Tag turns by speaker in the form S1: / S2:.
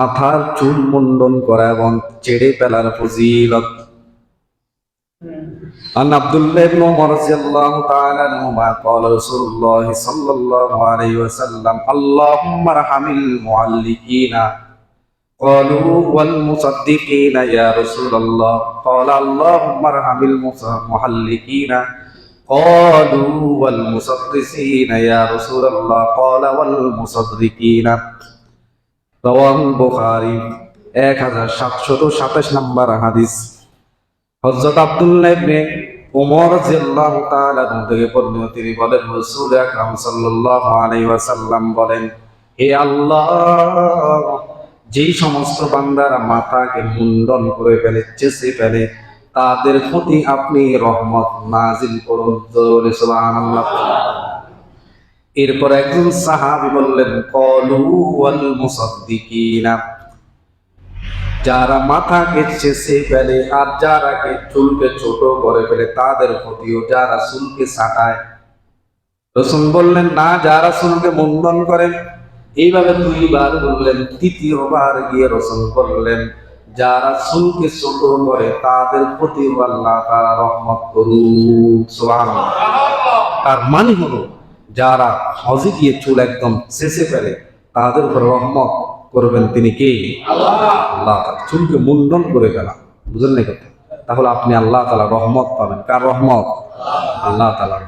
S1: মাথার চুল মুন্ডন করা এবং চেড়ে ফেলার ফজিলত عن عبد الله بن عمر رضي الله تعالى عنهما قال رسول الله صلى الله عليه وسلم اللهم ارحم المعلقين قالوا والمصدقين يا رسول الله قال اللهم ارحم المحلقين قالوا والمصدقين يا رسول الله قال والمصدقين রওয়াল বুখারী, এক হাজার সাতশত সাতাশ নম্বর হাদিস। হজরত আব্দুল্লাহ ইবনে ওমর জিল্লাহ তাআলা থেকে বর্ণিত, তিনি বলেন, রাসূল আকরাম সাল্লাল্লাহু আলাইহি ওয়াসাল্লাম বলেন, হে আল্লাহ যেই সমস্ত বান্দারা মাথাকে মুন্ডন করে ফেলে চেষে ফেলে, তাদের প্রতি আপনি রহমত নাজিল করুন। সুবহানাল্লাহ। এরপর একজন সাহাবী বললেন, কলু ওয়াল মুসাদ্দিকিনা। যারা মাথাকে ফেলে, আর যারাকে চুলকে ছোট করে ফেলে, তাদের প্রতিও যারা চুলকে ছাটায় রসুন বললেন, না যারা চুলকে মুন্ডন করে। এইভাবে দুইবার বললেন, তৃতীয়বার গিয়ে রসুন বললেন যারা চুলকে ছোট করে, তাদের প্রতি আল্লাহ তারা রহমত করুন। তার মানে হলো যারা হজে গিয়ে চুল একদম শেষে ফেলে, তাদের উপর রহমত করবেন তিনি কে? আল্লাহ। চুলকে মুন্ডন করে ফেলা। বুঝলেন না কথা? তাহলে আপনি আল্লাহ তালা রহমত পাবেন। কার রহমত? আল্লাহ। তালা